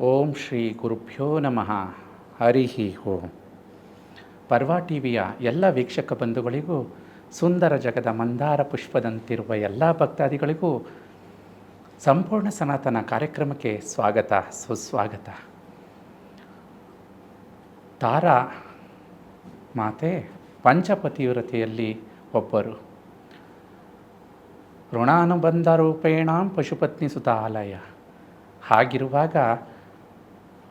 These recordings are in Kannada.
ಓಂ ಶ್ರೀ ಗುರುಭ್ಯೋ ನಮಃ. ಹರಿ ಓಂ ಪರ್ವ ಟಿವಿಯ ಎಲ್ಲ ವೀಕ್ಷಕ ಬಂಧುಗಳಿಗೂ, ಸುಂದರ ಜಗದ ಮಂದಾರ ಪುಷ್ಪದಂತಿರುವ ಎಲ್ಲ ಭಕ್ತಾದಿಗಳಿಗೂ ಸಂಪೂರ್ಣ ಸನಾತನ ಕಾರ್ಯಕ್ರಮಕ್ಕೆ ಸ್ವಾಗತ, ಸುಸ್ವಾಗತ. ತಾರಾ ಮಾತೆ ಪಂಚಪತಿವ್ರತೆಯಲ್ಲಿ ಒಬ್ಬರು. ಋಣಾನುಬಂಧ ರೂಪೇಣ ಪಶುಪತ್ನಿ ಸುತ ಆಲಯ ಹಾಗಿರುವಾಗ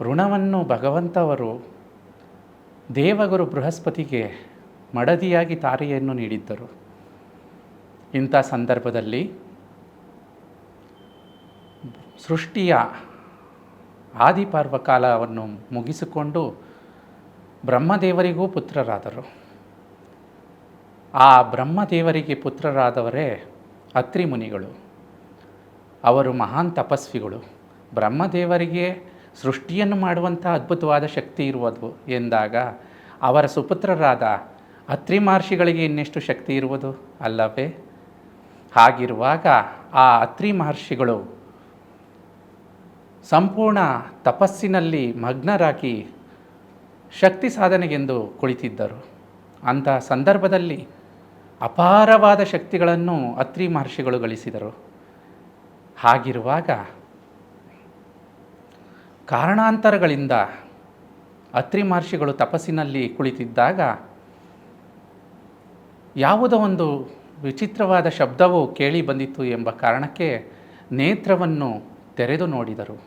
ಋಣವನ್ನು ಭಗವಂತವರು ದೇವಗುರು ಬೃಹಸ್ಪತಿಗೆ ಮಡದಿಯಾಗಿ ತಾರೆಯನ್ನು ನೀಡಿದ್ದರು. ಇಂಥ ಸಂದರ್ಭದಲ್ಲಿ ಸೃಷ್ಟಿಯ ಆದಿಪರ್ವಕಾಲವನ್ನು ಮುಗಿಸಿಕೊಂಡು ಬ್ರಹ್ಮದೇವರಿಗೂ ಪುತ್ರರಾದರು. ಆ ಬ್ರಹ್ಮದೇವರಿಗೆ ಪುತ್ರರಾದವರೇ ಅತ್ರಿ ಮುನಿಗಳು ಅವರು ಮಹಾನ್ ತಪಸ್ವಿಗಳು. ಬ್ರಹ್ಮದೇವರಿಗೆ ಸೃಷ್ಟಿಯನ್ನು ಮಾಡುವಂಥ ಅದ್ಭುತವಾದ ಶಕ್ತಿ ಇರುವುದು ಎಂದಾಗ ಅವರ ಸುಪುತ್ರರಾದ ಅತ್ರಿ ಮಹರ್ಷಿಗಳಿಗೆ ಇನ್ನೆಷ್ಟು ಶಕ್ತಿ ಇರುವುದು ಅಲ್ಲವೇ? ಹಾಗಿರುವಾಗ ಆ ಅತ್ರಿ ಮಹರ್ಷಿಗಳು ಸಂಪೂರ್ಣ ತಪಸ್ಸಿನಲ್ಲಿ ಮಗ್ನರಾಗಿ ಶಕ್ತಿ ಸಾಧನೆಗೆಂದು ಕುಳಿತಿದ್ದರು. ಅಂತಹ ಸಂದರ್ಭದಲ್ಲಿ ಅಪಾರವಾದ ಶಕ್ತಿಗಳನ್ನು ಅತ್ರಿ ಮಹರ್ಷಿಗಳು ಗಳಿಸಿದರು. ಹಾಗಿರುವಾಗ ಕಾರಣಾಂತರಗಳಿಂದ ಅತ್ರಿ ಮಹರ್ಷಿಗಳು ತಪಸ್ಸಿನಲ್ಲಿ ಕುಳಿತಿದ್ದಾಗ ಯಾವುದೋ ಒಂದು ವಿಚಿತ್ರವಾದ ಶಬ್ದವು ಕೇಳಿ ಬಂದಿತ್ತು ಎಂಬ ಕಾರಣಕ್ಕೆ ನೇತ್ರವನ್ನು ತೆರೆದು ನೋಡಿದರು.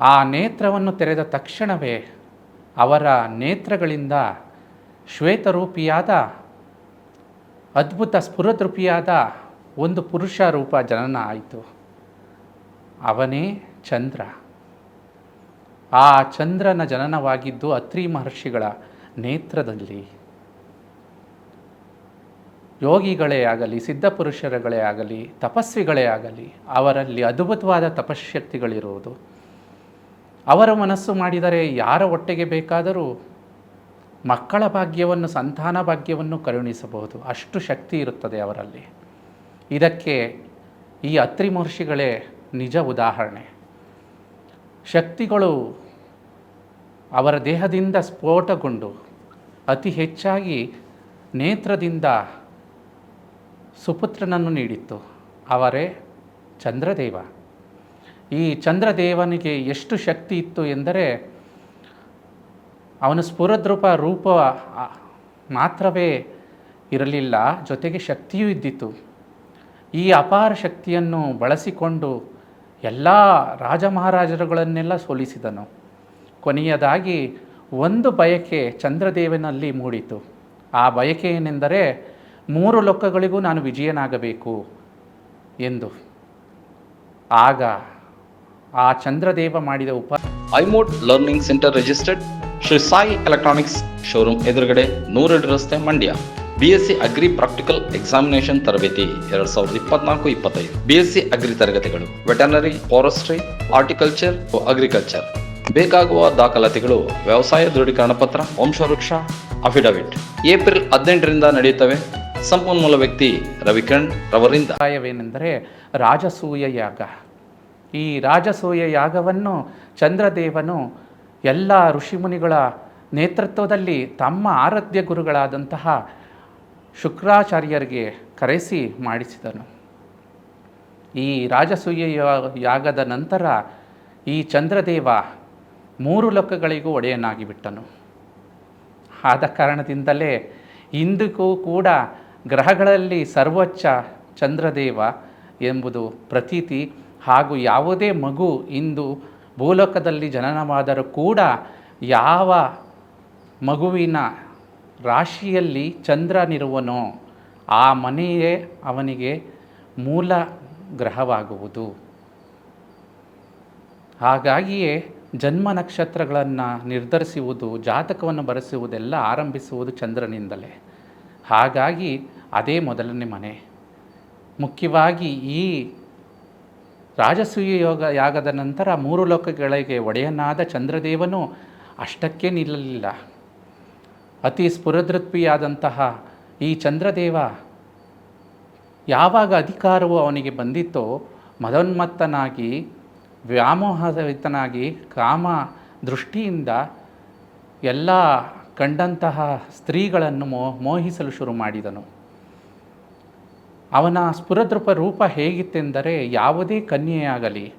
ಆ ನೇತ್ರವನ್ನು ತೆರೆದ ತಕ್ಷಣವೇ ಅವರ ನೇತ್ರಗಳಿಂದ ಶ್ವೇತರೂಪಿಯಾದ, ಅದ್ಭುತ ಸ್ಫುರದೃಪಿಯಾದ ಒಂದು ಪುರುಷ ರೂಪ ಜನನ ಆಯಿತು. ಅವನೇ ಚಂದ್ರ. ಆ ಚಂದ್ರನ ಜನನವಾಗಿದ್ದು ಅತ್ರಿ ಮಹರ್ಷಿಗಳ ನೇತ್ರದಲ್ಲಿ. ಯೋಗಿಗಳೇ ಆಗಲಿ, ಸಿದ್ಧಪುರುಷರುಗಳೇ ಆಗಲಿ, ತಪಸ್ವಿಗಳೇ ಆಗಲಿ, ಅವರಲ್ಲಿ ಅದ್ಭುತವಾದ ತಪಶಕ್ತಿಗಳಿರುವುದು ಅವರ ಮನಸ್ಸು ಮಾಡಿದರೆ ಯಾರ ಒಟ್ಟೆಗೆ ಬೇಕಾದರೂ ಮಕ್ಕಳ ಭಾಗ್ಯವನ್ನು, ಸಂತಾನ ಭಾಗ್ಯವನ್ನು ಕರುಣಿಸಬಹುದು. ಅಷ್ಟು ಶಕ್ತಿ ಇರುತ್ತದೆ ಅವರಲ್ಲಿ. ಇದಕ್ಕೆ ಈ ಅತ್ರಿ ಮಹರ್ಷಿಗಳೇ ನಿಜ ಉದಾಹರಣೆ. ಶಕ್ತಿಗಳು ಅವರ ದೇಹದಿಂದ ಸ್ಫೋಟಗೊಂಡು ಅತಿ ಹೆಚ್ಚಾಗಿ ನೇತ್ರದಿಂದ ಸುಪುತ್ರನನ್ನು ನೀಡಿತ್ತು. ಅವರೇ ಚಂದ್ರದೇವ. ಈ ಚಂದ್ರದೇವನಿಗೆ ಎಷ್ಟು ಶಕ್ತಿ ಇತ್ತು ಎಂದರೆ ಅವನು ಸ್ಫುರದ್ರೂಪ ರೂಪ ಮಾತ್ರವೇ ಇರಲಿಲ್ಲ, ಜೊತೆಗೆ ಶಕ್ತಿಯೂ ಇದ್ದಿತ್ತು. ಈ ಅಪಾರ ಶಕ್ತಿಯನ್ನು ಬಳಸಿಕೊಂಡು ಎಲ್ಲ ರಾಜ ಮಹಾರಾಜರುಗಳನ್ನೆಲ್ಲ ಸೋಲಿಸಿದನು. ಕೊನೆಯದಾಗಿ ಒಂದು ಬಯಕೆ ಚಂದ್ರದೇವನಲ್ಲಿ ಮೂಡಿತು. ಆ ಬಯಕೆ ಏನೆಂದರೆ ಮೂರು ಲೋಕಗಳಿಗೂ ನಾನು ವಿಜಯನಾಗಬೇಕು ಎಂದು. ಆಗ ಆ ಚಂದ್ರದೇವ ಮಾಡಿದ ಉಪ ಐಮೋಟ್ learning centre registered Shri Sai electronics showroom ಎದುರುಗಡೆ ನೂರೆರಡು ರಸ್ತೆ Mandya. BSc agri practical examination ತರಬೇತಿ ಎರಡ್ ಸಾವಿರದ ಇಪ್ಪತ್ನಾಲ್ಕು ಇಪ್ಪತ್ತೈದು. ಬಿಎಸ್ಸಿ ಅಗ್ರಿ ತರಗತಿಗಳು. ವೆಟನರಿ ಫಾರೆಸ್ಟ್ರಿ ಹಾರ್ಟಿಕಲ್ಚರ್ ಅಗ್ರಿಕಲ್ಚರ್ ಬೇಕಾಗುವ ದಾಖಲಾತಿಗಳು, ವ್ಯವಸಾಯ ದೃಢೀಕರಣ ಪತ್ರ, ವಂಶವೃಕ್ಷ ಅಫಿಡವಿಟ್ ಏಪ್ರಿಲ್ ಹದಿನೆಂಟರಿಂದ ನಡೆಯುತ್ತವೆ. ಸಂಪನ್ಮೂಲ ವ್ಯಕ್ತಿ ರವಿಕಣ್ ರವರಿಂದ. ಅಭಿಪ್ರಾಯವೇನೆಂದರೆ ರಾಜಸೂಯ ಯಾಗ. ಈ ರಾಜಸೂಯ ಯಾಗವನ್ನು ಚಂದ್ರದೇವನು ಎಲ್ಲ ಋಷಿಮುನಿಗಳ ನೇತೃತ್ವದಲ್ಲಿ ತಮ್ಮ ಆರಾಧ್ಯ ಗುರುಗಳಾದಂತಹ ಶುಕ್ರಾಚಾರ್ಯರಿಗೆ ಕರೆಸಿ ಮಾಡಿಸಿದನು. ಈ ರಾಜಸೂಯ ಯಾಗದ ನಂತರ ಈ ಚಂದ್ರದೇವ ಮೂರು ಲೋಕಗಳಿಗೂ ಒಡೆಯನಾಗಿ ಬಿಟ್ಟನು. ಆದ ಕಾರಣದಿಂದಲೇ ಇಂದಿಗೂ ಕೂಡ ಗ್ರಹಗಳಲ್ಲಿ ಸರ್ವೋಚ್ಚ ಚಂದ್ರದೇವ ಎಂಬುದು ಪ್ರತೀತಿ ಹಾಗೂ ಯಾವುದೇ ಮಗು ಇಂದು ಭೂಲೋಕದಲ್ಲಿ ಜನನವಾದರೂ ಕೂಡ ಯಾವ ಮಗುವಿನ ರಾಶಿಯಲ್ಲಿ ಚಂದ್ರನಿರುವನೋ ಆ ಮನೆಯೇ ಅವನಿಗೆ ಮೂಲ ಗ್ರಹವಾಗುವುದು. ಹಾಗಾಗಿಯೇ ಜನ್ಮ ನಕ್ಷತ್ರಗಳನ್ನು ನಿರ್ಧರಿಸುವುದು, ಜಾತಕವನ್ನು ಬರೆಸುವುದೆಲ್ಲ ಆರಂಭಿಸುವುದು ಚಂದ್ರನಿಂದಲೇ. ಹಾಗಾಗಿ ಅದೇ ಮೊದಲನೇ ಮನೆ. ಮುಖ್ಯವಾಗಿ ಈ ರಾಜಸೂಯ ಯೋಗ ಯಾಗದ ನಂತರ ಮೂರು ಲೋಕಗಳಿಗೆ ಒಡೆಯನಾದ ಚಂದ್ರದೇವನು ಅಷ್ಟಕ್ಕೆ ನಿಲ್ಲಲಿಲ್ಲ. ಅತಿ ಸ್ಫುರದೃತ್ವಿಯಾದಂತಹ ಈ ಚಂದ್ರದೇವ ಯಾವಾಗ ಅಧಿಕಾರವು ಅವನಿಗೆ ಬಂದಿತ್ತೋ ಮದೋನ್ಮತ್ತನಾಗಿ ವ್ಯಾಮೋಹಿತನಾಗಿ ಕಾಮ ದೃಷ್ಟಿಯಿಂದ ಎಲ್ಲ ಕಂಡಂತಹ ಸ್ತ್ರೀಗಳನ್ನು ಮೋ, ಮೋಹಿಸಲು ಶುರು ಮಾಡಿದನು. ಅವನ ಸ್ಫುರದೃಪ ರೂಪ ಹೇಗಿತ್ತೆಂದರೆ ಯಾವುದೇ ಕನ್ಯೆಯಾಗಲಿ,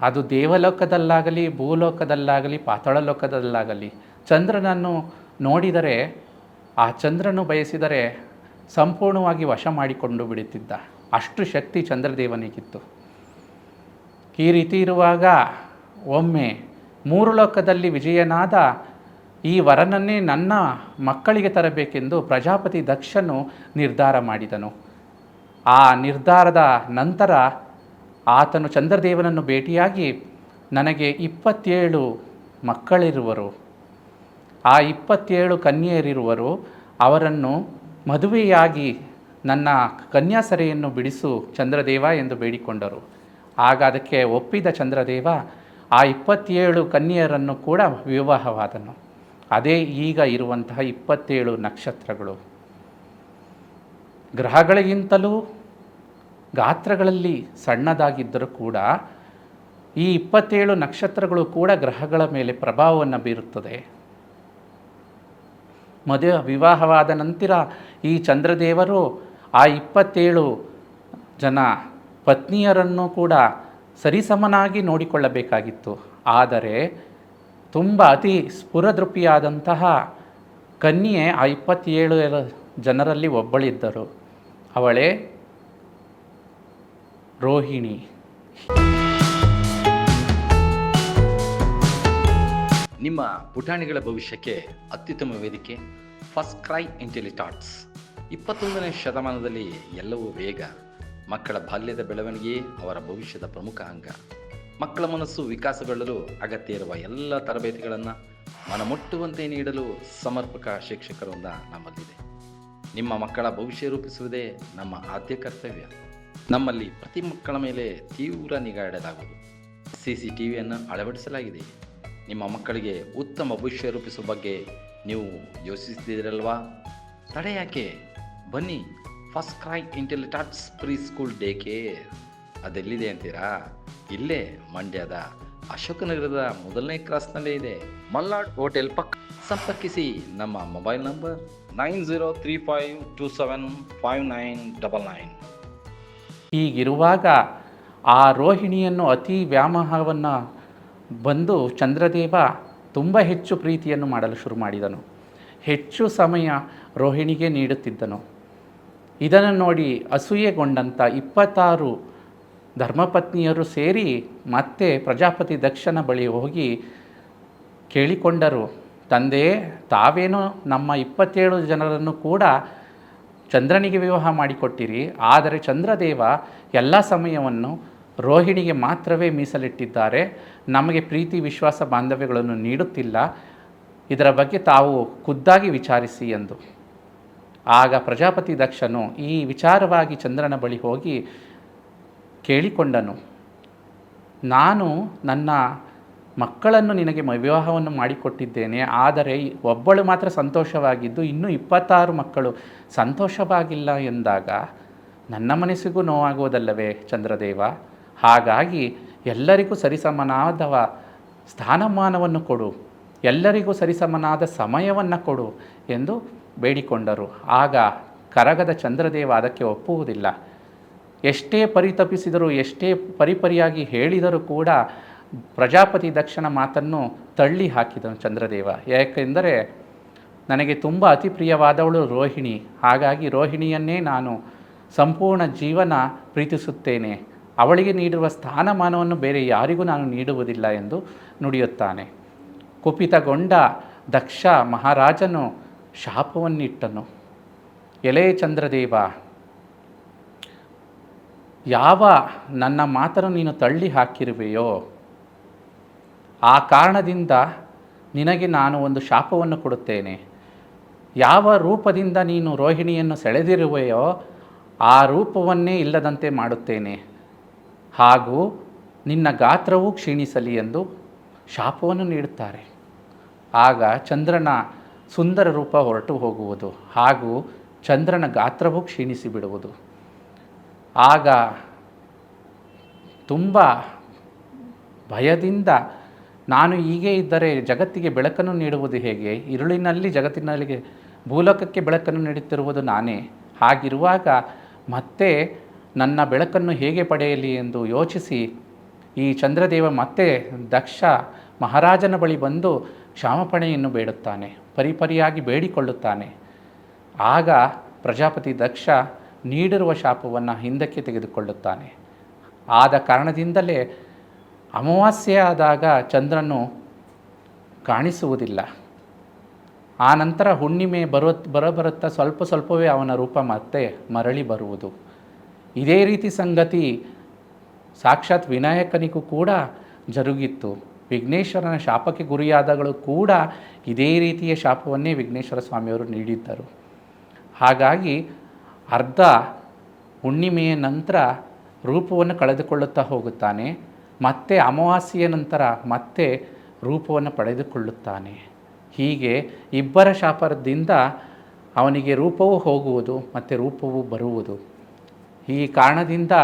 ಅದು ದೇವಲೋಕದಲ್ಲಾಗಲಿ, ಭೂಲೋಕದಲ್ಲಾಗಲಿ, ಪಾತಾಳಲೋಕದಲ್ಲಾಗಲಿ, ಚಂದ್ರನನ್ನು ನೋಡಿದರೆ, ಆ ಚಂದ್ರನು ಬಯಸಿದರೆ ಸಂಪೂರ್ಣವಾಗಿ ವಶ ಮಾಡಿಕೊಂಡು ಬಿಡುತ್ತಿದ್ದ. ಅಷ್ಟು ಶಕ್ತಿ ಚಂದ್ರದೇವನಿಗಿತ್ತು. ಈ ರೀತಿ ಇರುವಾಗ ಒಮ್ಮೆ ಮೂರು ಲೋಕದಲ್ಲಿ ವಿಜಯನಾದ ಈ ವರನನ್ನೇ ನನ್ನ ಮಕ್ಕಳಿಗೆ ತರಬೇಕೆಂದು ಪ್ರಜಾಪತಿ ದಕ್ಷನು ನಿರ್ಧಾರ ಮಾಡಿದನು. ಆ ನಿರ್ಧಾರದ ನಂತರ ಆತನು ಚಂದ್ರದೇವನನ್ನು ಭೇಟಿಯಾಗಿ ನನಗೆ ಇಪ್ಪತ್ತೇಳು ಮಕ್ಕಳಿರುವರು. ಆ ಇಪ್ಪತ್ತೇಳು ಕನ್ಯೆಯರಿರುವರು. ಅವರನ್ನು ಮದುವೆಯಾಗಿ ನನ್ನ ಕನ್ಯಾಸರೆಯನ್ನು ಬಿಡಿಸು ಚಂದ್ರದೇವ ಎಂದು ಬೇಡಿಕೊಂಡರು. ಆಗ ಅದಕ್ಕೆ ಒಪ್ಪಿದ ಚಂದ್ರದೇವ, ಆ ಇಪ್ಪತ್ತೇಳು ಕನ್ಯೆಯರನ್ನು ಕೂಡ ವಿವಾಹವಾದನು. ಅದೇ ಈಗ ಇರುವಂತಹ ಇಪ್ಪತ್ತೇಳು ನಕ್ಷತ್ರಗಳು. ಗ್ರಹಗಳಿಗಿಂತಲೂ ಗಾತ್ರಗಳಲ್ಲಿ ಸಣ್ಣದಾಗಿದ್ದರೂ ಕೂಡ ಈ ಇಪ್ಪತ್ತೇಳು ನಕ್ಷತ್ರಗಳು ಕೂಡ ಗ್ರಹಗಳ ಮೇಲೆ ಪ್ರಭಾವವನ್ನು ಬೀರುತ್ತದೆ. ಮದುವೆ, ವಿವಾಹವಾದ ನಂತರ ಈ ಚಂದ್ರದೇವರು ಆ ಇಪ್ಪತ್ತೇಳು ಜನ ಪತ್ನಿಯರನ್ನು ಕೂಡ ಸರಿಸಮನಾಗಿ ನೋಡಿಕೊಳ್ಳಬೇಕಾಗಿತ್ತು. ಆದರೆ ತುಂಬ ಅತಿ ಸ್ಫುರದೃಪಿಯಾದಂತಹ ಕನ್ಯೆ ಆ ಇಪ್ಪತ್ತೇಳು ಜನರಲ್ಲಿ ಒಬ್ಬಳಿದ್ದರು. ಅವಳೇ ರೋಹಿಣಿ. ನಿಮ್ಮ ಪುಟಾಣಿಗಳ ಭವಿಷ್ಯಕ್ಕೆ ಅತ್ಯುತ್ತಮ ವೇದಿಕೆ ಫಸ್ಟ್ ಕ್ರೈ ಇಂಟೆಲಿಟಾಟ್ಸ್ ಇಪ್ಪತ್ತೊಂದನೇ ಶತಮಾನದಲ್ಲಿ ಎಲ್ಲವೂ ವೇಗ ಮಕ್ಕಳ ಬಾಲ್ಯದ ಬೆಳವಣಿಗೆ, ಅವರ ಭವಿಷ್ಯದ ಪ್ರಮುಖ ಅಂಗ. ಮಕ್ಕಳ ಮನಸ್ಸು ವಿಕಾಸಗೊಳ್ಳಲು ಅಗತ್ಯ ಇರುವ ಎಲ್ಲ ತರಬೇತಿಗಳನ್ನು ಮನಮುಟ್ಟುವಂತೆ ನೀಡಲು ಸಮರ್ಪಕ ಶಿಕ್ಷಕರೊಂದ ನಮ್ಮಲ್ಲಿದೆ. ನಿಮ್ಮ ಮಕ್ಕಳ ಭವಿಷ್ಯ ರೂಪಿಸುವುದೇ ನಮ್ಮ ಆದ್ಯ ಕರ್ತವ್ಯ. ನಮ್ಮಲ್ಲಿ ಪ್ರತಿ ಮಕ್ಕಳ ಮೇಲೆ ತೀವ್ರ ನಿಗಾ ಇಡಲಾಗುವುದು. ಸಿ ಸಿ ಟಿ ವಿಯನ್ನು ಅಳವಡಿಸಲಾಗಿದೆ. ನಿಮ್ಮ ಮಕ್ಕಳಿಗೆ ಉತ್ತಮ ಭವಿಷ್ಯ ರೂಪಿಸುವ ಬಗ್ಗೆ ನೀವು ಯೋಚಿಸಿದ್ದೀರಲ್ವಾ ತಡೆಯಾಕೆ ಬನ್ನಿ. First cry Intellitots preschool day care ಅದೆಲ್ಲಿದೆ ಅಂತೀರಾ? ಇಲ್ಲೇ, ಮಂಡ್ಯದ ಅಶೋಕನಗರದ ಮೊದಲನೇ ಕ್ರಾಸ್ನಲ್ಲೇ ಇದೆ. ಮಲ್ನಾಡ್ ಹೋಟೆಲ್ ಪಕ್ಕ. ಸಂಪರ್ಕಿಸಿ ನಮ್ಮ mobile number nine zero three five two seven five nine double nine. ಹೀಗಿರುವಾಗ ಆ ರೋಹಿಣಿಯನ್ನು ಅತಿ ವ್ಯಾಮೋಹವನ್ನು ಬಂದು ಚಂದ್ರದೇವ ತುಂಬ ಹೆಚ್ಚು ಪ್ರೀತಿಯನ್ನು ಮಾಡಲು ಶುರು ಮಾಡಿದನು. ಹೆಚ್ಚು ಸಮಯ ರೋಹಿಣಿಗೆ ನೀಡುತ್ತಿದ್ದನು. ಇದನ್ನು ನೋಡಿ ಅಸೂಯೆಗೊಂಡಂಥ ಇಪ್ಪತ್ತಾರು ಧರ್ಮಪತ್ನಿಯರು ಸೇರಿ ಮತ್ತೆ ಪ್ರಜಾಪತಿ ದಕ್ಷನ ಬಳಿ ಹೋಗಿ ಕೇಳಿಕೊಂಡರು. ತಂದೆ, ತಾವೇನೋ ನಮ್ಮ ಇಪ್ಪತ್ತೇಳು ಜನರನ್ನು ಕೂಡ ಚಂದ್ರನಿಗೆ ವಿವಾಹ ಮಾಡಿಕೊಟ್ಟಿರಿ. ಆದರೆ ಚಂದ್ರದೇವ ಎಲ್ಲ ಸಮಯವನ್ನು ರೋಹಿಣಿಗೆ ಮಾತ್ರವೇ ಮೀಸಲಿಟ್ಟಿದ್ದಾರೆ. ನಮಗೆ ಪ್ರೀತಿ, ವಿಶ್ವಾಸ, ಬಾಂಧವ್ಯಗಳನ್ನು ನೀಡುತ್ತಿಲ್ಲ. ಇದರ ಬಗ್ಗೆ ತಾವು ಖುದ್ದಾಗಿ ವಿಚಾರಿಸಿ ಎಂದು. ಆಗ ಪ್ರಜಾಪತಿ ದಕ್ಷನು ಈ ವಿಚಾರವಾಗಿ ಚಂದ್ರನ ಬಳಿ ಹೋಗಿ ಕೇಳಿಕೊಂಡನು, ನಾನು ನನ್ನ ಮಕ್ಕಳನ್ನು ನಿನಗೆ ವಿವಾಹವನ್ನು ಮಾಡಿಕೊಟ್ಟಿದ್ದೇನೆ, ಆದರೆ ಒಬ್ಬಳು ಮಾತ್ರ ಸಂತೋಷವಾಗಿದ್ದು ಇನ್ನೂ ಇಪ್ಪತ್ತಾರು ಮಕ್ಕಳು ಸಂತೋಷವಾಗಿಲ್ಲ ಎಂದಾಗ ನನ್ನ ಮನಸ್ಸಿಗೂ ನೋವಾಗುವುದಲ್ಲವೇ ಚಂದ್ರದೇವ? ಹಾಗಾಗಿ ಎಲ್ಲರಿಗೂ ಸರಿಸಮನಾದವ ಸ್ಥಾನಮಾನವನ್ನು ಕೊಡು, ಎಲ್ಲರಿಗೂ ಸರಿಸಮನಾದ ಸಮಯವನ್ನು ಕೊಡು ಎಂದು ಬೇಡಿಕೊಂಡರು. ಆಗ ಕರಗದ ಚಂದ್ರದೇವ ಅದಕ್ಕೆ ಒಪ್ಪುವುದಿಲ್ಲ. ಎಷ್ಟೇ ಪರಿತಪಿಸಿದರೂ, ಎಷ್ಟೇ ಪರಿಪರಿಯಾಗಿ ಹೇಳಿದರೂ ಕೂಡ ಪ್ರಜಾಪತಿ ದಕ್ಷನ ಮಾತನ್ನು ತಳ್ಳಿ ಹಾಕಿದನು ಚಂದ್ರದೇವ. ಯಾಕೆಂದರೆ ನನಗೆ ತುಂಬ ಅತಿ ಪ್ರಿಯವಾದವಳು ರೋಹಿಣಿ. ಹಾಗಾಗಿ ರೋಹಿಣಿಯನ್ನೇ ನಾನು ಸಂಪೂರ್ಣ ಜೀವನ ಪ್ರೀತಿಸುತ್ತೇನೆ. ಅವಳಿಗೆ ನೀಡಿರುವ ಸ್ಥಾನಮಾನವನ್ನು ಬೇರೆ ಯಾರಿಗೂ ನಾನು ನೀಡುವುದಿಲ್ಲ ಎಂದು ನುಡಿಯುತ್ತಾನೆ. ಕುಪಿತಗೊಂಡ ದಕ್ಷ ಮಹಾರಾಜನು ಶಾಪವನ್ನಿಟ್ಟನು. ಎಲೆ ಚಂದ್ರದೇವ, ಯಾವ ನನ್ನ ಮಾತನ್ನು ನೀನು ತಳ್ಳಿ ಹಾಕಿರುವೆಯೋ ಆ ಕಾರಣದಿಂದ ನಿನಗೆ ನಾನು ಒಂದು ಶಾಪವನ್ನು ಕೊಡುತ್ತೇನೆ. ಯಾವ ರೂಪದಿಂದ ನೀನು ರೋಹಿಣಿಯನ್ನು ಸೆಳೆದಿರುವೆಯೋ ಆ ರೂಪವನ್ನೇ ಇಲ್ಲದಂತೆ ಮಾಡುತ್ತೇನೆ. ಹಾಗೂ ನಿನ್ನ ಗಾತ್ರವೂ ಕ್ಷೀಣಿಸಲಿ ಎಂದು ಶಾಪವನ್ನು ನೀಡುತ್ತಾರೆ. ಆಗ ಚಂದ್ರನ ಸುಂದರ ರೂಪ ಹೊರಟು ಹೋಗುವುದು ಹಾಗೂ ಚಂದ್ರನ ಗಾತ್ರವೂ ಕ್ಷೀಣಿಸಿ ಬಿಡುವುದು. ಆಗ ತುಂಬ ಭಯದಿಂದ ನಾನು ಹೀಗೆ ಇದ್ದರೆ ಜಗತ್ತಿಗೆ ಬೆಳಕನ್ನು ನೀಡುವುದು ಹೇಗೆ? ಇರುಳಿನಲ್ಲಿ ಜಗತ್ತಿನಲ್ಲಿ ಭೂಲೋಕಕ್ಕೆ ಬೆಳಕನ್ನು ನೀಡುತ್ತಿರುವುದು ನಾನೇ. ಹಾಗಿರುವಾಗ ಮತ್ತೆ ನನ್ನ ಬೆಳಕನ್ನು ಹೇಗೆ ಪಡೆಯಲಿ ಎಂದು ಯೋಚಿಸಿ ಈ ಚಂದ್ರದೇವ ಮತ್ತೆ ದಕ್ಷ ಮಹಾರಾಜನ ಬಳಿ ಬಂದು ಕ್ಷಾಮಪಣೆಯನ್ನು ಬೇಡುತ್ತಾನೆ. ಪರಿಪರಿಯಾಗಿ ಬೇಡಿಕೊಳ್ಳುತ್ತಾನೆ. ಆಗ ಪ್ರಜಾಪತಿ ದಕ್ಷ ನೀಡಿರುವ ಶಾಪವನ್ನು ಹಿಂದಕ್ಕೆ ತೆಗೆದುಕೊಳ್ಳುತ್ತಾನೆ. ಆದ ಕಾರಣದಿಂದಲೇ ಅಮಾವಾಸ್ಯೆ ಆದಾಗ ಚಂದ್ರನು ಕಾಣಿಸುವುದಿಲ್ಲ. ಆ ನಂತರ ಹುಣ್ಣಿಮೆ ಬರುತ್ ಬರಬರುತ್ತಾ ಸ್ವಲ್ಪ ಸ್ವಲ್ಪವೇ ಅವನ ರೂಪ ಮತ್ತೆ ಮರಳಿ ಬರುವುದು. ಇದೇ ರೀತಿ ಸಂಗತಿ ಸಾಕ್ಷಾತ್ ವಿನಾಯಕನಿಗೂ ಕೂಡ ಜರುಗಿತ್ತು. ವಿಘ್ನೇಶ್ವರನ ಶಾಪಕ್ಕೆ ಗುರಿಯಾದಗಳು ಕೂಡ ಇದೇ ರೀತಿಯ ಶಾಪವನ್ನೇ ವಿಘ್ನೇಶ್ವರ ಸ್ವಾಮಿಯವರು ನೀಡಿದ್ದರು. ಹಾಗಾಗಿ ಅರ್ಧ ಹುಣ್ಣಿಮೆಯ ನಂತರ ರೂಪವನ್ನು ಕಳೆದುಕೊಳ್ಳುತ್ತಾ ಹೋಗುತ್ತಾನೆ, ಮತ್ತೆ ಅಮಾವಾಸ್ಯೆಯ ನಂತರ ಮತ್ತೆ ರೂಪವನ್ನು ಪಡೆದುಕೊಳ್ಳುತ್ತಾನೆ. ಹೀಗೆ ಇಬ್ಬರ ಶಾಪದಿಂದ ಅವನಿಗೆ ರೂಪವೂ ಹೋಗುವುದು, ಮತ್ತು ರೂಪವೂ ಬರುವುದು. ಈ ಕಾರಣದಿಂದ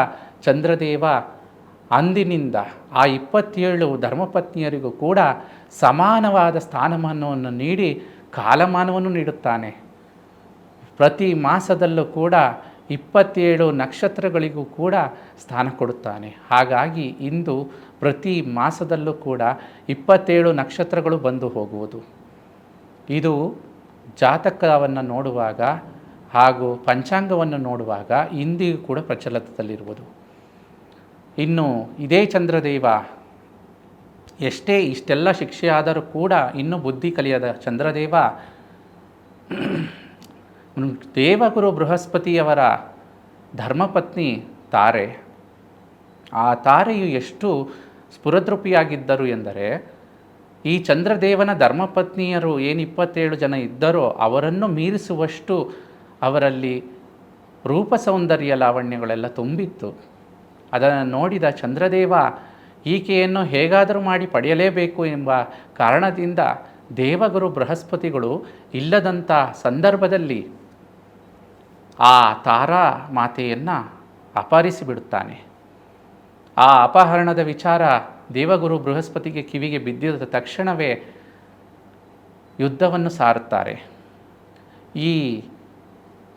ಚಂದ್ರದೇವ ಅಂದಿನಿಂದ ಆ ಇಪ್ಪತ್ತೇಳು ಧರ್ಮಪತ್ನಿಯರಿಗೂ ಕೂಡ ಸಮಾನವಾದ ಸ್ಥಾನಮಾನವನ್ನು ನೀಡಿ ಕಾಲಮಾನವನ್ನು ನೀಡುತ್ತಾನೆ. ಪ್ರತಿ ಮಾಸದಲ್ಲೂ ಕೂಡ ಇಪ್ಪತ್ತೇಳು ನಕ್ಷತ್ರಗಳಿಗೂ ಕೂಡ ಸ್ಥಾನ ಕೊಡುತ್ತಾನೆ. ಹಾಗಾಗಿ ಇಂದು ಪ್ರತಿ ಮಾಸದಲ್ಲೂ ಕೂಡ ಇಪ್ಪತ್ತೇಳು ನಕ್ಷತ್ರಗಳು ಬಂದು ಹೋಗುವುದು. ಇದು ಜಾತಕವನ್ನು ನೋಡುವಾಗ ಹಾಗೂ ಪಂಚಾಂಗವನ್ನು ನೋಡುವಾಗ ಇಂದಿಗೂ ಕೂಡ ಪ್ರಚಲಿತದಲ್ಲಿರುವುದು. ಇನ್ನು ಇದೇ ಚಂದ್ರದೇವ, ಎಷ್ಟೇ ಇಷ್ಟೆಲ್ಲ ಶಿಕ್ಷೆ ಆದರೂ ಕೂಡ ಇನ್ನೂ ಬುದ್ಧಿ ಕಲಿಯದ ಚಂದ್ರದೇವ, ದೇವಗುರು ಬೃಹಸ್ಪತಿಯವರ ಧರ್ಮಪತ್ನಿ ತಾರೆ. ಆ ತಾರೆಯು ಎಷ್ಟು ಸ್ಫುರದೃಪಿಯಾಗಿದ್ದರು ಎಂದರೆ, ಈ ಚಂದ್ರದೇವನ ಧರ್ಮಪತ್ನಿಯರು ಏನು ಇಪ್ಪತ್ತೇಳು ಜನ ಇದ್ದರೋ ಅವರನ್ನು ಮೀರಿಸುವಷ್ಟು ಅವರಲ್ಲಿ ರೂಪ ಸೌಂದರ್ಯ ಲಾವಣ್ಯಗಳೆಲ್ಲ ತುಂಬಿತ್ತು. ಅದನ್ನು ನೋಡಿದ ಚಂದ್ರದೇವ, ಈಕೆಯನ್ನು ಹೇಗಾದರೂ ಮಾಡಿ ಪಡೆಯಲೇಬೇಕು ಎಂಬ ಕಾರಣದಿಂದ ದೇವಗುರು ಬೃಹಸ್ಪತಿಗಳು ಇಲ್ಲದಂಥ ಸಂದರ್ಭದಲ್ಲಿ ಆ ತಾರಾ ಮಾತೆಯನ್ನು ಅಪಹರಿಸಿಬಿಡುತ್ತಾನೆ. ಆ ಅಪಹರಣದ ವಿಚಾರ ದೇವಗುರು ಬೃಹಸ್ಪತಿಗೆ ಕಿವಿಗೆ ಬಿದ್ದಿದ ತಕ್ಷಣವೇ ಯುದ್ಧವನ್ನು ಸಾರುತ್ತಾರೆ. ಈ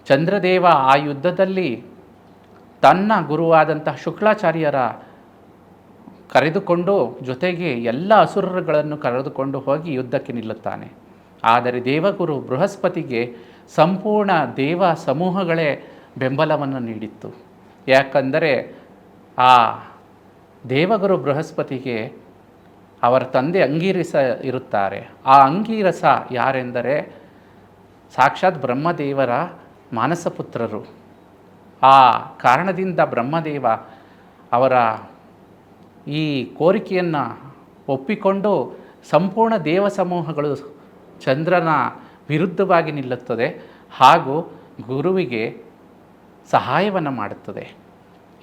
ಚಂದ್ರದೇವ ಆ ಯುದ್ಧದಲ್ಲಿ ತನ್ನ ಗುರುವಾದಂತಹ ಶುಕ್ಲಾಚಾರ್ಯರ ಕರೆದುಕೊಂಡು ಜೊತೆಗೆ ಎಲ್ಲ ಅಸುರರುಗಳನ್ನು ಕರೆದುಕೊಂಡು ಹೋಗಿ ಯುದ್ಧಕ್ಕೆ ನಿಲ್ಲುತ್ತಾನೆ. ಆದರೆ ದೇವಗುರು ಬೃಹಸ್ಪತಿಗೆ ಸಂಪೂರ್ಣ ದೇವ ಸಮೂಹಗಳೇ ಬೆಂಬಲವನ್ನು ನೀಡಿತ್ತು. ಯಾಕಂದರೆ ಆ ದೇವಗುರು ಬೃಹಸ್ಪತಿಗೆ ಅವರ ತಂದೆ ಅಂಗೀರಸ ಇರುತ್ತಾರೆ. ಆ ಅಂಗೀರಸ ಯಾರೆಂದರೆ ಸಾಕ್ಷಾತ್ ಬ್ರಹ್ಮದೇವರ ಮಾನಸಪುತ್ರರು. ಆ ಕಾರಣದಿಂದ ಬ್ರಹ್ಮದೇವ ಅವರ ಈ ಕೋರಿಕೆಯನ್ನು ಒಪ್ಪಿಕೊಂಡು ಸಂಪೂರ್ಣ ದೇವ ಸಮೂಹಗಳು ಚಂದ್ರನ ವಿರುದ್ಧವಾಗಿ ನಿಲ್ಲುತ್ತದೆ ಹಾಗೂ ಗುರುವಿಗೆ ಸಹಾಯವನ್ನು ಮಾಡುತ್ತದೆ.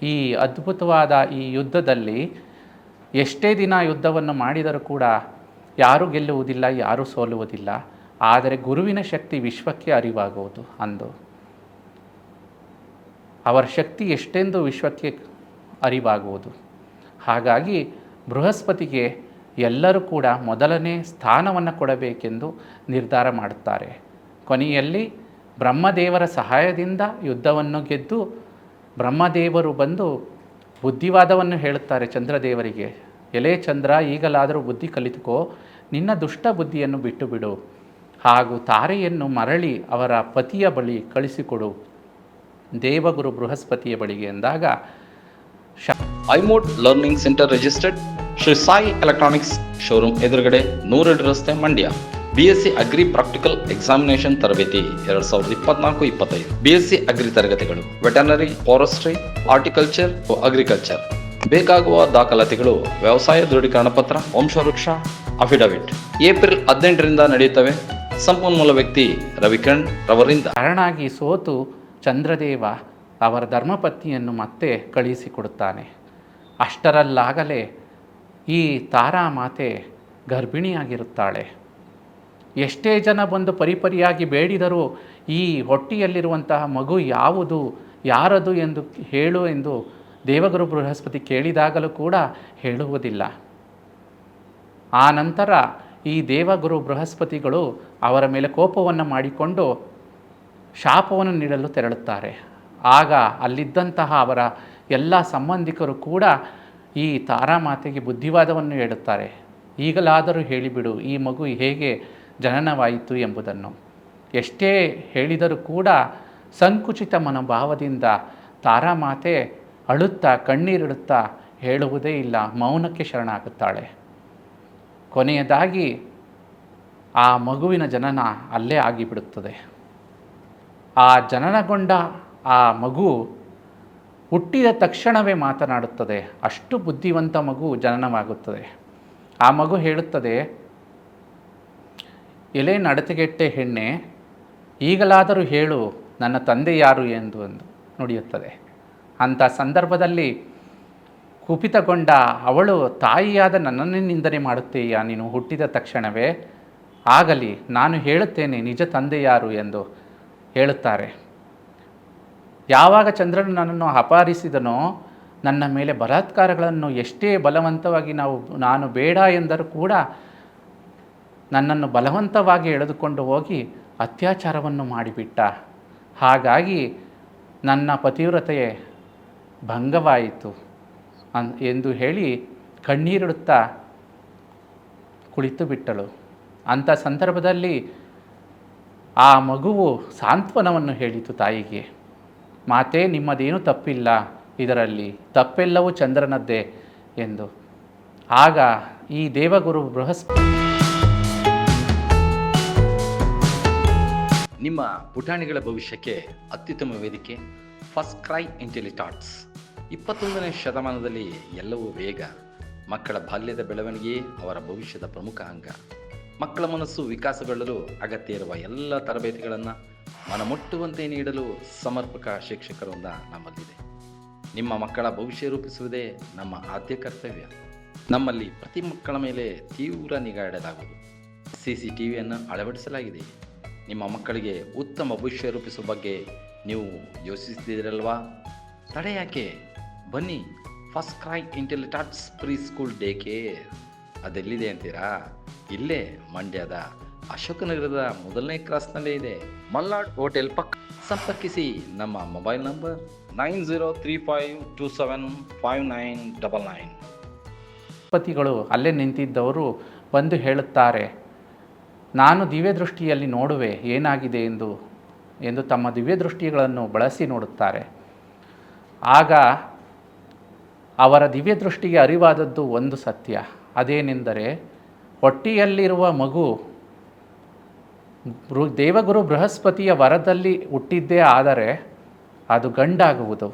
ಈ ಅದ್ಭುತವಾದ ಈ ಯುದ್ಧದಲ್ಲಿ ಎಷ್ಟೇ ದಿನ ಯುದ್ಧವನ್ನು ಮಾಡಿದರೂ ಕೂಡ ಯಾರೂ ಗೆಲ್ಲುವುದಿಲ್ಲ, ಯಾರೂ ಸೋಲುವುದಿಲ್ಲ. ಆದರೆ ಗುರುವಿನ ಶಕ್ತಿ ವಿಶ್ವಕ್ಕೆ ಅರಿವಾಗುವುದು ಅಂದು. ಅವರ ಶಕ್ತಿ ಎಷ್ಟೆಂದು ವಿಶ್ವಕ್ಕೆ ಅರಿವಾಗುವುದು. ಹಾಗಾಗಿ ಬೃಹಸ್ಪತಿಗೆ ಎಲ್ಲರೂ ಕೂಡ ಮೊದಲನೇ ಸ್ಥಾನವನ್ನು ಕೊಡಬೇಕೆಂದು ನಿರ್ಧಾರ ಮಾಡುತ್ತಾರೆ. ಕೊನೆಯಲ್ಲಿ ಬ್ರಹ್ಮದೇವರ ಸಹಾಯದಿಂದ ಯುದ್ಧವನ್ನು ಗೆದ್ದು ಬ್ರಹ್ಮದೇವರು ಬಂದು ಬುದ್ಧಿವಾದವನ್ನು ಹೇಳುತ್ತಾರೆ ಚಂದ್ರದೇವರಿಗೆ. ಎಲೆ ಚಂದ್ರ, ಈಗಲಾದರೂ ಬುದ್ಧಿ ಕಲಿತುಕೋ, ನಿನ್ನ ದುಷ್ಟ ಬುದ್ಧಿಯನ್ನು ಬಿಟ್ಟು ಬಿಡು ಹಾಗೂ ತಾರೆಯನ್ನು ಮರಳಿ ಅವರ ಪತಿಯ ಬಳಿ ಕಳಿಸಿಕೊಡು. ದೇವಗುರು ಬೃಹಸ್ಪತಿಯ ಬಳಿಗೆ ಎಂದಾಗ ಐಮೋಟ್ learning centre registered Shri Sai electronics showroom ಎದುರುಗಡೆ ನೂರೆರಡು ರಸ್ತೆ Mandya. BSc agri practical examination ತರಬೇತಿ ಎರಡ್ ಸಾವಿರದ ಇಪ್ಪತ್ನಾಲ್ಕು ಇಪ್ಪತ್ತೈದು. ಬಿಎಸ್ಸಿ ಅಗ್ರಿ ತರಗತಿಗಳು ವೆಟನರಿ ಫಾರೆಸ್ಟ್ರಿ ಹಾರ್ಟಿಕಲ್ಚರ್ ಅಗ್ರಿಕಲ್ಚರ್ ಬೇಕಾಗುವ ದಾಖಲಾತಿಗಳು ವ್ಯವಸಾಯ ದೃಢೀಕರಣ ಪತ್ರ ವಂಶವೃಕ್ಷ ಅಫಿಡವಿಟ್ ಏಪ್ರಿಲ್ ಹದಿನೆಂಟರಿಂದ ನಡೆಯುತ್ತವೆ. ಸಂಪನ್ಮೂಲ ವ್ಯಕ್ತಿ ರವಿಕಣ್ ರವರಿಂದ. ಕಾರಣಾಗಿ ಸೋತು ಚಂದ್ರದೇವ ಅವರ ಧರ್ಮಪತ್ನಿಯನ್ನು ಮತ್ತೆ ಕಳುಹಿಸಿಕೊಡುತ್ತಾನೆ. ಅಷ್ಟರಲ್ಲಾಗಲೇ ಈ ತಾರಾ ಮಾತೆ ಗರ್ಭಿಣಿಯಾಗಿರುತ್ತಾಳೆ. ಎಷ್ಟೇ ಜನ ಬಂದು ಪರಿಪರಿಯಾಗಿ ಬೇಡಿದರೂ ಈ ಹೊಟ್ಟಿಯಲ್ಲಿರುವಂತಹ ಮಗು ಯಾವುದು, ಯಾರದು ಎಂದು ಹೇಳು ಎಂದು ದೇವಗುರು ಬೃಹಸ್ಪತಿ ಕೇಳಿದಾಗಲೂ ಕೂಡ ಹೇಳುವುದಿಲ್ಲ. ಆ ನಂತರ ಈ ದೇವಗುರು ಬೃಹಸ್ಪತಿಗಳು ಅವರ ಮೇಲೆ ಕೋಪವನ್ನು ಮಾಡಿಕೊಂಡು ಶಾಪವನ್ನು ನೀಡಲು ತೆರಳುತ್ತಾರೆ. ಆಗ ಅಲ್ಲಿದ್ದಂತಹ ಅವರ ಎಲ್ಲ ಸಂಬಂಧಿಕರು ಕೂಡ ಈ ತಾರಾಮಾತೆಗೆ ಬುದ್ಧಿವಾದವನ್ನು ಹೇಳುತ್ತಾರೆ. ಈಗಲಾದರೂ ಹೇಳಿಬಿಡು, ಈ ಮಗು ಹೇಗೆ ಜನನವಾಯಿತು ಎಂಬುದನ್ನು. ಎಷ್ಟೇ ಹೇಳಿದರೂ ಕೂಡ ಸಂಕುಚಿತ ಮನೋಭಾವದಿಂದ ತಾರಾಮಾತೆ ಅಳುತ್ತಾ, ಕಣ್ಣೀರಿಡುತ್ತಾ ಹೇಳುವುದೇ ಇಲ್ಲ, ಮೌನಕ್ಕೆ ಶರಣಾಗುತ್ತಾಳೆ. ಕೊನೆಯದಾಗಿ ಆ ಮಗುವಿನ ಜನನ ಅಲ್ಲೇ ಆಗಿಬಿಡುತ್ತದೆ. ಆ ಜನನಗೊಂಡ ಆ ಮಗು ಹುಟ್ಟಿದ ತಕ್ಷಣವೇ ಮಾತನಾಡುತ್ತದೆ. ಅಷ್ಟು ಬುದ್ಧಿವಂತ ಮಗು ಜನನವಾಗುತ್ತದೆ. ಆ ಮಗು ಹೇಳುತ್ತದೆ, ಎಲೆ ನಡತೆಗೆಟ್ಟೆ ಹೆಣ್ಣೆ, ಈಗಲಾದರೂ ಹೇಳು, ನನ್ನ ತಂದೆ ಯಾರು ಎಂದು ಎಂದು ನುಡಿಯುತ್ತದೆ. ಅಂಥ ಸಂದರ್ಭದಲ್ಲಿ ಕುಪಿತಗೊಂಡ ಅವಳು, ತಾಯಿಯಾದ ನನ್ನನ್ನೇ ನಿಂದನೆ ಮಾಡುತ್ತೀಯಾ? ನೀನು ಹುಟ್ಟಿದ ತಕ್ಷಣವೇ? ಆಗಲಿ, ನಾನು ಹೇಳುತ್ತೇನೆ, ನಿಜ ತಂದೆ ಯಾರು? ಎಂದು ಹೇಳುತ್ತಾರೆ. ಯಾವಾಗ ಚಂದ್ರನು ನನ್ನನ್ನು ಅಪಹರಿಸಿದನೋ ನನ್ನ ಮೇಲೆ ಬಲಾತ್ಕಾರಗಳನ್ನು ಎಷ್ಟೇ ಬಲವಂತವಾಗಿ ನಾವು, ನಾನು ಬೇಡ ಎಂದರೂ ಕೂಡ ನನ್ನನ್ನು ಬಲವಂತವಾಗಿ ಎಳೆದುಕೊಂಡು ಹೋಗಿ ಅತ್ಯಾಚಾರವನ್ನು ಮಾಡಿಬಿಟ್ಟ. ಹಾಗಾಗಿ ನನ್ನ ಪತಿವ್ರತೆ ಭಂಗವಾಯಿತು ಅನ್, ಎಂದು ಹೇಳಿ ಕಣ್ಣೀರಿಡುತ್ತಾ ಕುಳಿತು ಬಿಟ್ಟಳು ಅಂಥ ಸಂದರ್ಭದಲ್ಲಿ ಆ ಮಗುವು ಸಾಂತ್ವನವನ್ನು ಹೇಳಿತು ತಾಯಿಗೆ, ಮಾತೆ, ನಿಮ್ಮದೇನೂ ತಪ್ಪಿಲ್ಲ, ಇದರಲ್ಲಿ ತಪ್ಪೆಲ್ಲವೂ ಚಂದ್ರನದ್ದೇ ಎಂದು. ಆಗ ಈ ದೇವಗುರು ಬೃಹಸ್ಪತಿ ನಿಮ್ಮ ಪುಟಾಣಿಗಳ ಭವಿಷ್ಯಕ್ಕೆ ಅತ್ಯುತ್ತಮ ವೇದಿಕೆ ಫಸ್ಟ್ ಕ್ರೈ ಇಂಟೆಲಿಟಾಟ್ಸ್ ಇಪ್ಪತ್ತೊಂದನೇ ಶತಮಾನದಲ್ಲಿ ಎಲ್ಲವೂ ವೇಗ ಮಕ್ಕಳ ಬಾಲ್ಯದ ಬೆಳವಣಿಗೆಯೇ ಅವರ ಭವಿಷ್ಯದ ಪ್ರಮುಖ ಅಂಗ. ಮಕ್ಕಳ ಮನಸ್ಸು ವಿಕಾಸಗೊಳ್ಳಲು ಅಗತ್ಯ ಇರುವ ಎಲ್ಲ ತರಬೇತಿಗಳನ್ನು ಮನಮುಟ್ಟುವಂತೆ ನೀಡಲು ಸಮರ್ಪಕ ಶಿಕ್ಷಕರೊಂದ ನಮ್ಮಲ್ಲಿದೆ. ನಿಮ್ಮ ಮಕ್ಕಳ ಭವಿಷ್ಯ ರೂಪಿಸುವುದೇ ನಮ್ಮ ಆದ್ಯ ಕರ್ತವ್ಯ. ನಮ್ಮಲ್ಲಿ ಪ್ರತಿ ಮಕ್ಕಳ ಮೇಲೆ ತೀವ್ರ ನಿಗಾ ಇಡಲಾಗುವುದು. ಸಿ ಸಿ ಟಿ ವಿಯನ್ನು ಅಳವಡಿಸಲಾಗಿದೆ. ನಿಮ್ಮ ಮಕ್ಕಳಿಗೆ ಉತ್ತಮ ಭವಿಷ್ಯ ರೂಪಿಸುವ ಬಗ್ಗೆ ನೀವು ಯೋಚಿಸುತ್ತಿದ್ದೀರಲ್ವಾ? ತಡೆ ಯಾಕೆ? ಬನ್ನಿ, first cry Intellitots preschool day care. ಅದೆಲ್ಲಿದೆ ಅಂತೀರಾ? ಇಲ್ಲೇ ಮಂಡ್ಯದ ಅಶೋಕನಗರದ ಮೊದಲನೇ ಕ್ರಾಸ್ನಲ್ಲೇ ಇದೆ ಮಲ್ನಾಡ್ ಹೋಟೆಲ್ ಪಕ್ಕ. ಸಂಪರ್ಕಿಸಿ ನಮ್ಮ mobile number nine zero three five two seven five nine double nine. ಪತಿಗಳು ಅಲ್ಲೇ ನಿಂತಿದ್ದವರು ಬಂದು ಹೇಳುತ್ತಾರೆ, ನಾನು ದಿವ್ಯ ದೃಷ್ಟಿಯಲ್ಲಿ ನೋಡುವೆ ಏನಾಗಿದೆ ಎಂದು ಎಂದು ತಮ್ಮ ದಿವ್ಯ ದೃಷ್ಟಿಗಳನ್ನು ಬಳಸಿ ನೋಡುತ್ತಾರೆ. ಆಗ ಅವರ ದಿವ್ಯ ದೃಷ್ಟಿಗೆ ಅರಿವಾದದ್ದು ಒಂದು ಸತ್ಯ, ಅದೇನೆಂದರೆ ಹೊಟ್ಟೆಯಲ್ಲಿರುವ ಮಗು ದೇವಗುರು ಬೃಹಸ್ಪತಿಯ ವರದಲ್ಲಿ ಹುಟ್ಟಿದ್ದೇ ಆದರೆ ಅದು ಗಂಡಾಗುವುದು.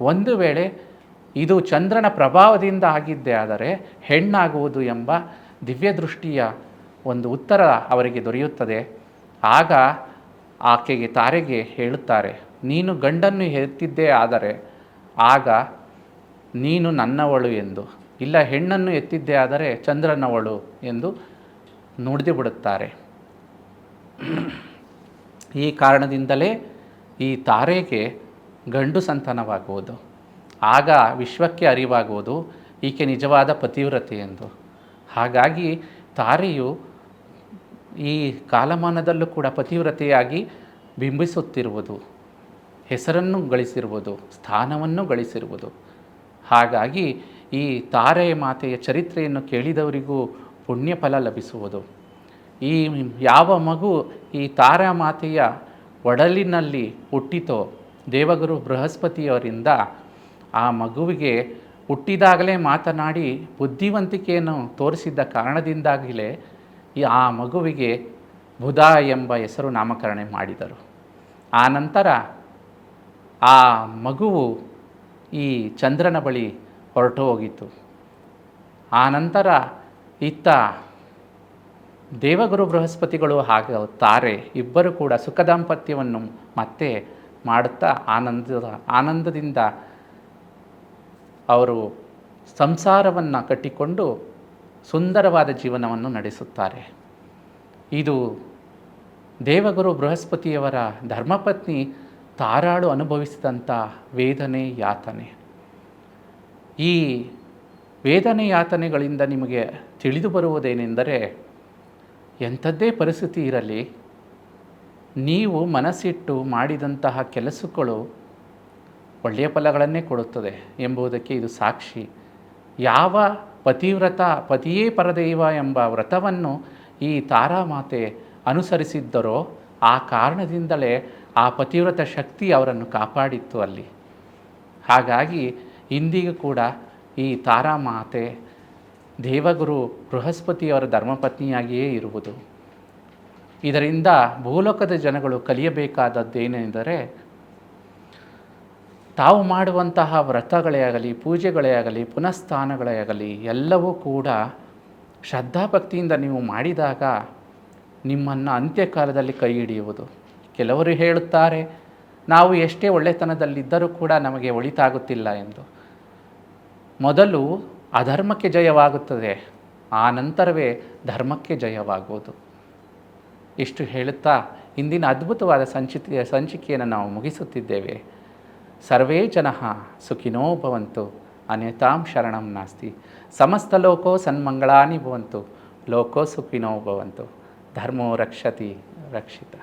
ಒಂದು ವೇಳೆ ಇದು ಚಂದ್ರನ ಪ್ರಭಾವದಿಂದ ಆಗಿದ್ದೇ ಆದರೆ ಹೆಣ್ಣಾಗುವುದು ಎಂಬ ದಿವ್ಯದೃಷ್ಟಿಯ ಒಂದು ಉತ್ತರ ಅವರಿಗೆ ದೊರೆಯುತ್ತದೆ. ಆಗ ಆಕೆಗೆ ತಾರೆಗೆ ಹೇಳುತ್ತಾರೆ, ನೀನು ಗಂಡನ್ನು ಹೆತ್ತಿದ್ದೇ ಆದರೆ ಆಗ ನೀನು ನನ್ನವಳು ಎಂದು. ಇಲ್ಲ ಹೆಣ್ಣನ್ನು ಎತ್ತಿದ್ದೇ ಆದರೆ ಚಂದ್ರನವಳು ಎಂದು ನುಡಿದು ಬಿಡುತ್ತಾರೆ. ಈ ಕಾರಣದಿಂದಲೇ ಈ ತಾರೆಗೆ ಗಂಡು ಸಂತಾನವಾಗುವುದು. ಆಗ ವಿಶ್ವಕ್ಕೆ ಅರಿವಾಗುವುದು, ಈಕೆ ನಿಜವಾದ ಪತಿವ್ರತೆ ಎಂದು. ಹಾಗಾಗಿ ತಾರೆಯು ಈ ಕಾಲಮಾನದಲ್ಲೂ ಕೂಡ ಪತಿವ್ರತೆಯಾಗಿ ಬಿಂಬಿಸುತ್ತಿರುವುದು, ಹೆಸರನ್ನು ಗಳಿಸಿರುವುದು, ಸ್ಥಾನವನ್ನು ಗಳಿಸಿರುವುದು. ಹಾಗಾಗಿ ಈ ತಾರೆ ಮಾತೆಯ ಚರಿತ್ರೆಯನ್ನು ಕೇಳಿದವರಿಗೂ ಪುಣ್ಯಫಲ ಲಭಿಸುವುದು. ಈ ಯಾವ ಮಗು ಈ ತಾರಾ ಮಾತೆಯ ಒಡಲಿನಲ್ಲಿ ಹುಟ್ಟಿತೋ, ದೇವಗುರು ಬೃಹಸ್ಪತಿಯವರಿಂದ ಆ ಮಗುವಿಗೆ ಹುಟ್ಟಿದಾಗಲೇ ಮಾತನಾಡಿ ಬುದ್ಧಿವಂತಿಕೆಯನ್ನು ತೋರಿಸಿದ್ದ ಕಾರಣದಿಂದಾಗಲೇ ಆ ಮಗುವಿಗೆ ಬುಧ ಎಂಬ ಹೆಸರು ನಾಮಕರಣ ಮಾಡಿದರು. ಆ ನಂತರ ಆ ಮಗುವು ಈ ಚಂದ್ರನ ಬಳಿ ಹೊರಟು ಹೋಗಿತ್ತು. ಆ ನಂತರ ಇತ್ತ ದೇವಗುರು ಬೃಹಸ್ಪತಿಗಳು ಹಾಗೂ ಇಬ್ಬರು ಕೂಡ ಸುಖ ದಾಂಪತ್ಯವನ್ನು ಮತ್ತೆ ಮಾಡುತ್ತಾ ಆನಂದ ಆನಂದದಿಂದ ಅವರು ಸಂಸಾರವನ್ನು ಕಟ್ಟಿಕೊಂಡು ಸುಂದರವಾದ ಜೀವನವನ್ನು ನಡೆಸುತ್ತಾರೆ. ಇದು ದೇವಗುರು ಬೃಹಸ್ಪತಿಯವರ ಧರ್ಮಪತ್ನಿ ತಾರಾಳು ಅನುಭವಿಸಿದಂಥ ವೇದನೆ, ಯಾತನೆ. ಈ ವೇದನೆ ಯಾತನೆಗಳಿಂದ ನಿಮಗೆ ತಿಳಿದು ಬರುವುದೇನೆಂದರೆ ಎಂಥದ್ದೇ ಪರಿಸ್ಥಿತಿ ಇರಲಿ, ನೀವು ಮನಸ್ಸಿಟ್ಟು ಮಾಡಿದಂತಹ ಕೆಲಸಗಳು ಒಳ್ಳೆಯ ಫಲಗಳನ್ನೇ ಕೊಡುತ್ತದೆ ಎಂಬುದಕ್ಕೆ ಇದು ಸಾಕ್ಷಿ. ಯಾವ ಪತಿವ್ರತ, ಪತಿಯೇ ಪರದೈವ ಎಂಬ ವ್ರತವನ್ನು ಈ ತಾರಾಮಾತೆ ಅನುಸರಿಸಿದ್ದರೋ ಆ ಕಾರಣದಿಂದಲೇ ಆ ಪತಿವ್ರತ ಶಕ್ತಿ ಅವರನ್ನು ಕಾಪಾಡಿತ್ತು ಅಲ್ಲಿ. ಹಾಗಾಗಿ ಇಂದಿಗೂ ಕೂಡ ಈ ತಾರಾಮಾತೆ ದೇವಗುರು ಬೃಹಸ್ಪತಿಯವರ ಧರ್ಮಪತ್ನಿಯಾಗಿಯೇ ಇರುವುದು. ಇದರಿಂದ ಭೂಲೋಕದ ಜನಗಳು ಕಲಿಯಬೇಕಾದದ್ದೇನೆಂದರೆ ತಾವು ಮಾಡುವಂತಹ ವ್ರತಗಳೇ ಆಗಲಿ, ಪೂಜೆಗಳೇ ಆಗಲಿ, ಪುನಃಸ್ಥಾನಗಳೇ ಆಗಲಿ, ಎಲ್ಲವೂ ಕೂಡ ಶ್ರದ್ಧಾಭಕ್ತಿಯಿಂದ ನೀವು ಮಾಡಿದಾಗ ನಿಮ್ಮನ್ನು ಅಂತ್ಯಕಾಲದಲ್ಲಿ ಕೈ ಹಿಡಿಯುವುದು. ಕೆಲವರು ಹೇಳುತ್ತಾರೆ, ನಾವು ಎಷ್ಟೇ ಒಳ್ಳೆತನದಲ್ಲಿದ್ದರೂ ಕೂಡ ನಮಗೆ ಒಳಿತಾಗುತ್ತಿಲ್ಲ ಎಂದು. ಮೊದಲು ಅಧರ್ಮಕ್ಕೆ ಜಯವಾಗುತ್ತದೆ, ಆ ನಂತರವೇ ಧರ್ಮಕ್ಕೆ ಜಯವಾಗುವುದು. ಇಷ್ಟು ಹೇಳುತ್ತಾ ಇಂದಿನ ಅದ್ಭುತವಾದ ಸಂಚಿತ ಸಂಚಿಕೆಯನ್ನು ನಾವು ಮುಗಿಸುತ್ತಿದ್ದೇವೆ. ಸರ್ವೇ ಜನ ಸುಖಿನೋ ಭವಂತು ಅನೇತಾಂ ಶರಣಂ ನಾಸ್ತಿ. ಸಮಸ್ತ ಲೋಕೋ ಸನ್ಮಂಗಳಾನಿ ಭವಂತು, ಲೋಕೋ ಸುಖಿನೋ ಭವಂತು. ಧರ್ಮೋ ರಕ್ಷತಿ ರಕ್ಷಿತ.